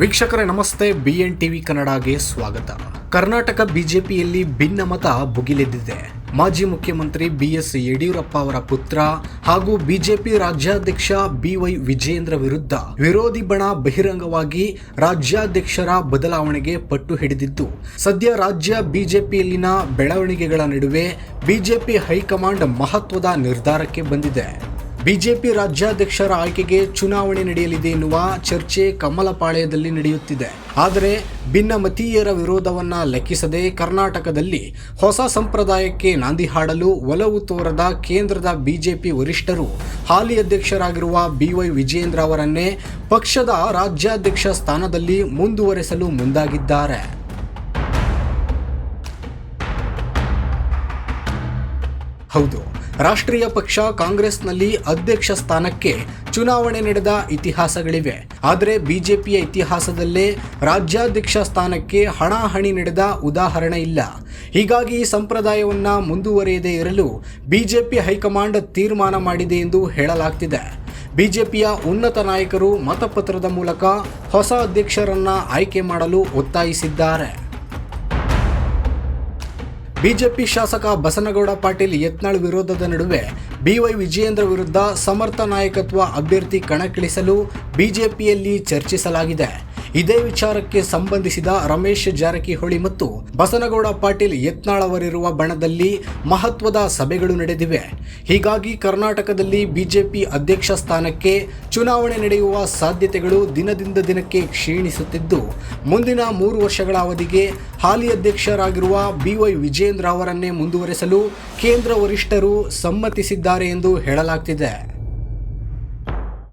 ವೀಕ್ಷಕರೇ, ನಮಸ್ತೆ. B N TV ಕನ್ನಡಗೆ ಸ್ವಾಗತ. ಕರ್ನಾಟಕ ಬಿಜೆಪಿಯಲ್ಲಿ ಭಿನ್ನಮತ ಭುಗಿಲೆದ್ದಿದೆ. ಮಾಜಿ ಮುಖ್ಯಮಂತ್ರಿ ಬಿ ಎಸ್ ಯಡಿಯೂರಪ್ಪ ಅವರ ಪುತ್ರ ಹಾಗೂ ಬಿಜೆಪಿ ರಾಜ್ಯಾಧ್ಯಕ್ಷ ಬಿವೈ ವಿಜಯೇಂದ್ರ ವಿರುದ್ಧ ವಿರೋಧಿ ಬಣ ಬಹಿರಂಗವಾಗಿ ರಾಜ್ಯಾಧ್ಯಕ್ಷರ ಬದಲಾವಣೆಗೆ ಪಟ್ಟು ಹಿಡಿದಿದ್ದು, ಸದ್ಯ ರಾಜ್ಯ ಬಿಜೆಪಿಯಲ್ಲಿನ ಬೆಳವಣಿಗೆಗಳ ನಡುವೆ ಬಿಜೆಪಿ ಹೈಕಮಾಂಡ್ ಮಹತ್ವದ ನಿರ್ಧಾರಕ್ಕೆ ಬಂದಿದೆ. ಬಿಜೆಪಿ ರಾಜ್ಯಾಧ್ಯಕ್ಷರ ಆಯ್ಕೆಗೆ ಚುನಾವಣೆ ನಡೆಯಲಿದೆ ಎನ್ನುವ ಚರ್ಚೆ ಕಮಲಪಾಳ್ಯದಲ್ಲಿ ನಡೆಯುತ್ತಿದೆ. ಆದರೆ ಭಿನ್ನಮತೀಯರ ವಿರೋಧವನ್ನ ಲೆಕ್ಕಿಸದೆ ಕರ್ನಾಟಕದಲ್ಲಿ ಹೊಸ ಸಂಪ್ರದಾಯಕ್ಕೆ ನಾಂದಿ ಹಾಡಲು ಒಲವು ತೋರದ ಕೇಂದ್ರದ ಬಿಜೆಪಿ ವರಿಷ್ಠರು, ಹಾಲಿ ಅಧ್ಯಕ್ಷರಾಗಿರುವ ಬಿವೈ ವಿಜಯೇಂದ್ರ ಅವರನ್ನೇ ಪಕ್ಷದ ರಾಜ್ಯಾಧ್ಯಕ್ಷ ಸ್ಥಾನದಲ್ಲಿ ಮುಂದುವರೆಸಲು ಮುಂದಾಗಿದ್ದಾರೆ. ಹೌದು ರಾಷ್ಟ್ರೀಯ ಪಕ್ಷ ಕಾಂಗ್ರೆಸ್ನಲ್ಲಿ ಅಧ್ಯಕ್ಷ ಸ್ಥಾನಕ್ಕೆ ಚುನಾವಣೆ ನಡೆದ ಇತಿಹಾಸಗಳಿವೆ. ಆದರೆ ಬಿಜೆಪಿಯ ಇತಿಹಾಸದಲ್ಲೇ ರಾಜ್ಯಾಧ್ಯಕ್ಷ ಸ್ಥಾನಕ್ಕೆ ಹಣಾಹಣಿ ನಡೆದ ಉದಾಹರಣೆ ಇಲ್ಲ. ಹೀಗಾಗಿ ಈ ಸಂಪ್ರದಾಯವನ್ನು ಮುಂದುವರಿಯದೇ ಇರಲು ಬಿಜೆಪಿ ಹೈಕಮಾಂಡ್ ತೀರ್ಮಾನ ಮಾಡಿದೆ ಎಂದು ಹೇಳಲಾಗ್ತಿದೆ. ಬಿಜೆಪಿಯ ಉನ್ನತ ನಾಯಕರು ಮತಪತ್ರದ ಮೂಲಕ ಹೊಸ ಅಧ್ಯಕ್ಷರನ್ನ ಆಯ್ಕೆ ಮಾಡಲು ಒತ್ತಾಯಿಸಿದ್ದಾರೆ. ಬಿಜೆಪಿ ಶಾಸಕ ಬಸನಗೌಡ ಪಾಟೀಲ್ ಯತ್ನಾಳ್ ವಿರೋಧದ ನಡುವೆ ಬಿವೈ ವಿಜಯೇಂದ್ರ ವಿರುದ್ಧ ಸಮರ್ಥ ನಾಯಕತ್ವ ಅಭ್ಯರ್ಥಿ ಕಣಕ್ಕಿಳಿಸಲು ಬಿಜೆಪಿಯಲ್ಲಿ ಚರ್ಚಿಸಲಾಗಿದೆ. ಇದೇ ವಿಚಾರಕ್ಕೆ ಸಂಬಂಧಿಸಿದ ರಮೇಶ್ ಜಾರಕಿಹೊಳಿ ಮತ್ತು ಬಸನಗೌಡ ಪಾಟೀಲ್ ಯತ್ನಾಳ್ ಅವರಿರುವ ಬಣದಲ್ಲಿ ಮಹತ್ವದ ಸಭೆಗಳು ನಡೆದಿವೆ. ಹೀಗಾಗಿ ಕರ್ನಾಟಕದಲ್ಲಿ ಬಿಜೆಪಿ ಅಧ್ಯಕ್ಷ ಸ್ಥಾನಕ್ಕೆ ಚುನಾವಣೆ ನಡೆಯುವ ಸಾಧ್ಯತೆಗಳು ದಿನದಿಂದ ದಿನಕ್ಕೆ ಕ್ಷೀಣಿಸುತ್ತಿದ್ದು, ಮುಂದಿನ ಮೂರು ವರ್ಷಗಳ ಅವಧಿಗೆ ಹಾಲಿ ಅಧ್ಯಕ್ಷರಾಗಿರುವ ಬಿವೈ ವಿಜೇಂದ್ರ ಅವರನ್ನೇ ಮುಂದುವರೆಸಲು ಕೇಂದ್ರ ವರಿಷ್ಠರು ಸಮ್ಮತಿಸಿದ್ದಾರೆ ಎಂದು ಹೇಳಲಾಗ್ತಿದೆ.